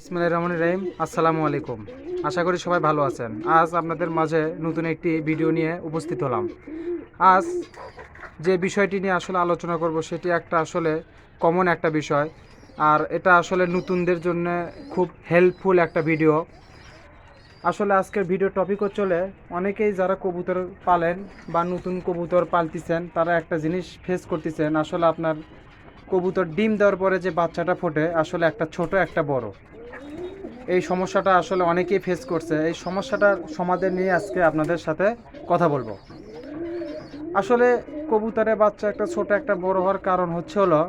ইসমাইল রহমান রহিম, আসসালামু আলাইকুম। আশা করি সবাই ভালো আছেন। আজ আপনাদের মাঝে নতুন একটি ভিডিও নিয়ে উপস্থিত হলাম। আজ যে বিষয়টি নিয়ে আসলে আলোচনা করব সেটি একটা আসলে কমন একটা বিষয়, আর এটা আসলে নতুনদের জন্য খুব হেল্পফুল একটা ভিডিও। আসলে আজকের ভিডিও টপিকও চলে অনেকেই যারা কবুতর পালেন বা নতুন কবুতর পালতেছেন, তারা একটা জিনিস ফেস করতেছেন। আসলে আপনার কবুতর ডিম দেওয়ার পরে যে বাচ্চাটা ফোটে, আসলে একটা ছোট, একটা বড়। এই সমস্যাটা আসলে অনেকেই ফেস করছে। এই সমস্যাটার সমাধান নিয়ে আজকে আপনাদের সাথে কথা বলব। আসলে কবুতরের বাচ্চা একটা ছোট, একটা বড় হওয়ার কারণ হচ্ছে হলো,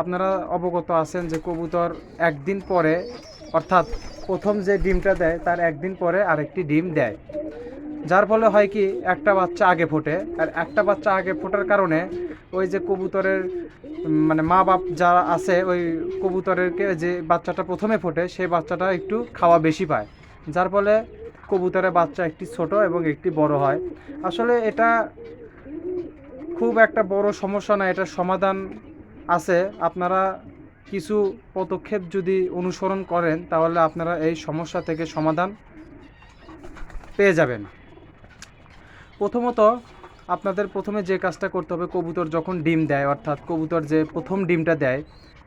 আপনারা অবগত আছেন যে কবুতর একদিন পরে, অর্থাৎ প্রথম যে ডিমটা দেয়, তার একদিন পরে আরেকটি ডিম দেয়। যার ফলে হয় কি, একটা বাচ্চা আগে ফোটে। আর একটা বাচ্চা আগে ফোটার কারণে ওই যে কবুতরের মানে মা বাপ যারা আছে, ওই কবুতরেরকে যে বাচ্চাটা প্রথমে ফোটে, সেই বাচ্চাটা একটু খাওয়া বেশি পায়। যার ফলে কবুতরের বাচ্চা একটি ছোট এবং একটি বড় হয়। আসলে এটা খুব একটা বড় সমস্যা না, এটার সমাধান আছে। আপনারা কিছু পদক্ষেপ যদি অনুসরণ করেন, তাহলে আপনারা এই সমস্যা থেকে সমাধান পেয়ে যাবেন। প্রথমত আপনাদের প্রথমে যে কাজটা করতে হবে, কবুতর যখন ডিম দেয়, অর্থাৎ কবুতর যে প্রথম ডিমটা দেয়,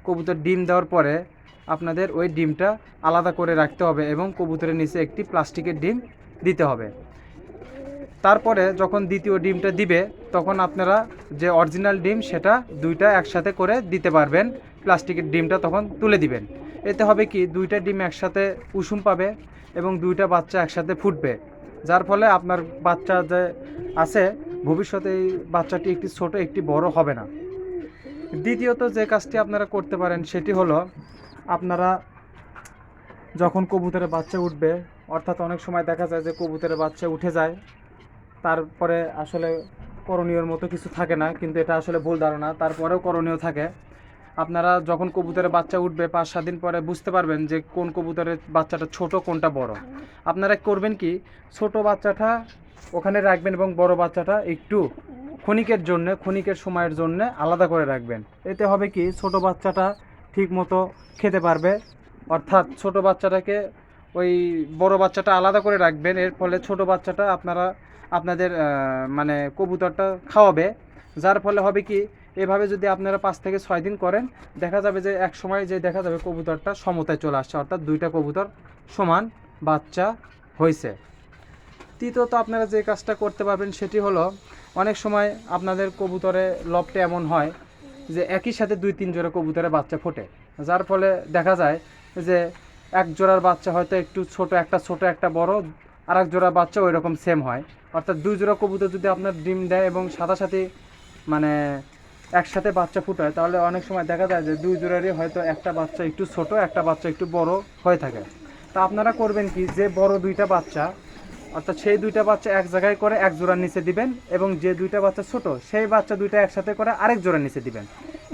কবুতর ডিম দেওয়ার পরে আপনাদের ওই ডিমটা আলাদা করে রাখতে হবে এবং কবুতরের নিচে একটি প্লাস্টিকের ডিম দিতে হবে। তারপরে যখন দ্বিতীয় ডিমটা দিবে, তখন আপনারা যে অরিজিনাল ডিম, সেটা দুইটা একসাথে করে দিতে পারবেন। প্লাস্টিকের ডিমটা তখন তুলে দিবেন। এতে হবে কি, দুইটা ডিম একসাথে উষুম পাবে এবং দুইটা বাচ্চা একসাথে ফুটবে। যার ফলে আপনার বাচ্চা যে আছে, ভবিষ্যতে এই বাচ্চাটি একটি ছোট, একটি বড় হবে না। দ্বিতীয়ত যে কাজটি আপনারা করতে পারেন, সেটি হলো আপনারা যখন কবুতরের বাচ্চা উঠবে, অর্থাৎ অনেক সময় দেখা যায় যে কবুতরের বাচ্চা উঠে যায়, তারপরে আসলে করণীয়র মতো কিছু থাকে না, কিন্তু এটা আসলে ভুল ধারণা, তারপরেও করণীয় থাকে। আপনারা যখন কবুতরের বাচ্চা উঠবে পাঁচ সাত দিন পরে বুঝতে পারবেন যে কোন কবুতরের বাচ্চাটা ছোট, কোনটা বড়। আপনারা করবেন কি, ছোট বাচ্চাটা ওখানে রাখবেন এবং বড় বাচ্চাটা একটু ক্ষণিকের জন্য, ক্ষণিকের সময়ের জন্য আলাদা করে রাখবেন। এতে হবে কি, ছোট বাচ্চাটা ঠিক মতো খেতে পারবে। অর্থাৎ ছোট বাচ্চাটাকে ওই বড় বাচ্চাটা আলাদা করে রাখবেন, এর ফলে ছোট বাচ্চাটা আপনারা, আপনাদের মানে কবুতরটা খাওয়াবে। যার ফলে হবে কি এভাবে যদি আপনারা পাঁচ থেকে ছয় দিন করেন, দেখা যাবে যে এক সময় যে দেখা যাবে কবুতরটা সমতায় চলে আসছে, অর্থাৎ দুইটা কবুতর সমান বাচ্চা হয়েছে। তৃতীয়ত আপনারা যে কাজটা করতে পারবেন সেটি হলো, অনেক সময় আপনাদের কবুতরে লবটে এমন হয় যে একই সাথে দুই, তিন জোড়া কবুতরের বাচ্চা ফোটে। যার ফলে দেখা যায় যে এক জোড়ার বাচ্চা হয়তো একটু ছোট, একটা ছোট, একটা বড় আর এক জোড়া বাচ্চা ওই রকম সেম হয়। অর্থাৎ দুই জোড়া কবুতর যদি আপনার ডিম দেয় এবং সাথে সাথে মানে একসাথে বাচ্চা ফুটায়, তাহলে অনেক সময় দেখা যায় যে দুই জোড়ারই হয়তো একটা বাচ্চা একটু ছোট, একটা বাচ্চা একটু বড় হয়ে থাকে। তা আপনারা করবেন কি? যে বড় দুইটা বাচ্চা, অর্থাৎ সেই দুইটা বাচ্চা এক জায়গায় করে এক জোড়ার নিচে দিবেন এবং যে দুইটা বাচ্চা ছোট, সেই বাচ্চা দুইটা একসাথে করে আরেক জোড়ার নিচে দিবেন।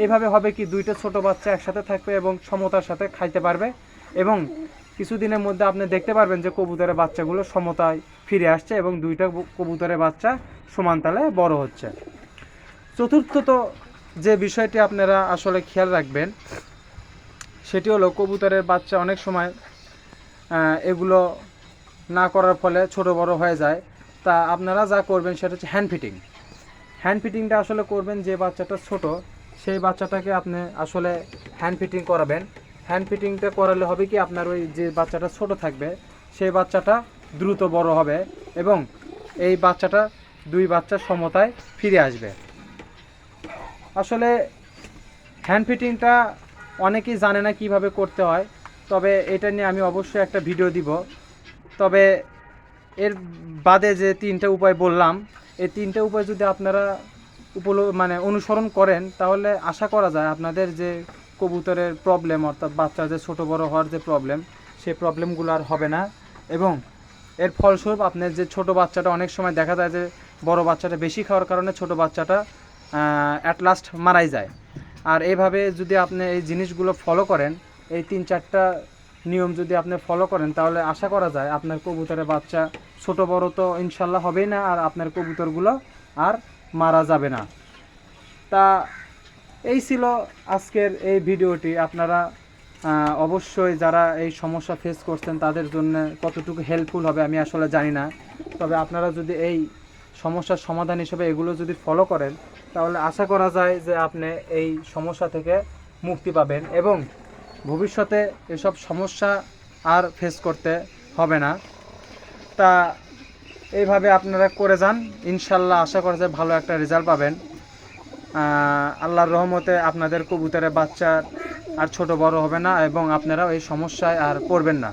এভাবে হবে কি? দুইটা ছোট বাচ্চা একসাথে থাকবে এবং সমতার সাথে খাইতে পারবে এবং কিছুদিনের মধ্যে আপনি দেখতে পারবেন যে কবুতরের বাচ্চাগুলো সমতায় ফিরে আসছে এবং দুইটা কবুতরের বাচ্চা সমান তালে বড় হচ্ছে। চতুর্থত যে বিষয়টি আপনারা আসলে খেয়াল রাখবেন, সেটি হলো কবুতরের বাচ্চা অনেক সময় এগুলো না করার ফলে ছোট বড় হয়ে যায়। তা আপনারা যা করবেন সেটা হচ্ছে হ্যান্ড ফিটিং হ্যান্ড ফিটিংটা আসলে করবেন যে বাচ্চাটা ছোট, সেই বাচ্চাটাকে আপনি আসলে হ্যান্ড ফিটিং করাবেন। হ্যান্ড ফিটিংটা করালে হবে কি আপনার ওই যে বাচ্চাটা ছোট থাকবে, সেই বাচ্চাটা দ্রুত বড় হবে এবং এই বাচ্চাটা দুই বাচ্চার সমতায় ফিরে আসবে। আসলে হ্যান্ড ফিটিংটা অনেকেই জানে না কীভাবে করতে হয়, তবে এটা নিয়ে আমি অবশ্যই একটা ভিডিও দিব। তবে এর বাদে যে তিনটা উপায় বললাম, এই তিনটা উপায় যদি আপনারা উপল মানে অনুসরণ করেন, তাহলে আশা করা যায় আপনাদের যে কবুতরের প্রবলেম অর্থাৎ বাচ্চার যে ছোটো বড় হওয়ার যে প্রবলেম সেই প্রবলেমগুলো আর হবে না। এবং এর ফলস্বরূপ আপনার যে ছোট বাচ্চাটা অনেক সময় দেখা যায় যে বড় বাচ্চাটা বেশি খাওয়ার কারণে ছোট বাচ্চাটা অ্যাট লাস্ট মারাই যায়। আর এইভাবে যদি আপনি এই জিনিসগুলো ফলো করেন, এই তিন চারটা নিয়ম যদি আপনি ফলো করেন, তাহলে আশা করা যায় আপনার কবুতরের বাচ্চা ছোট বড় তো ইনশাল্লাহ হবেই না, আর আপনার কবুতরগুলো আর মারা যাবে না। তা এই ছিল আজকের এই ভিডিওটি। আপনারা অবশ্যই যারা এই সমস্যা ফেস করছেন, তাদের জন্য কতটুকু হেল্পফুল হবে আমি আসলে জানি না। তবে আপনারা যদি এই সমস্যার সমাধান হিসেবে এগুলো যদি ফলো করেন, তাহলে আশা করা যায় যে আপনি এই সমস্যা থেকে মুক্তি পাবেন এবং ভবিষ্যতে এসব সমস্যা আর ফেস করতে হবে না। তা এইভাবে আপনারা করে যান, ইনশাল্লাহ আশা করা যায় ভালো একটা রেজাল্ট পাবেন। আল্লাহর রহমতে আপনাদের কবুতরের বাচ্চা আর ছোট বড় হবে না এবং আপনারা এই সমস্যায় আর পড়বেন না।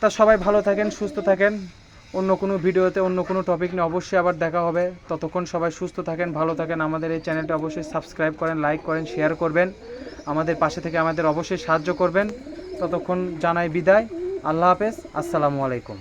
তা সবাই ভালো থাকেন, সুস্থ থাকেন। অন্য কোনো ভিডিওতে, অন্য কোনো টপিক নিয়ে অবশ্যই আবার দেখা হবে। ততক্ষণ সবাই সুস্থ থাকেন, ভালো থাকেন। আমাদের এই চ্যানেলটা অবশ্যই সাবস্ক্রাইব করেন লাইক করেন শেয়ার করবেন। আমাদের পাশে থেকে আমাদের অবশ্যই সাহায্য করবেন। ততক্ষণ জানাই বিদায়। আল্লাহ হাফেজ। আসসালামু আলাইকুম।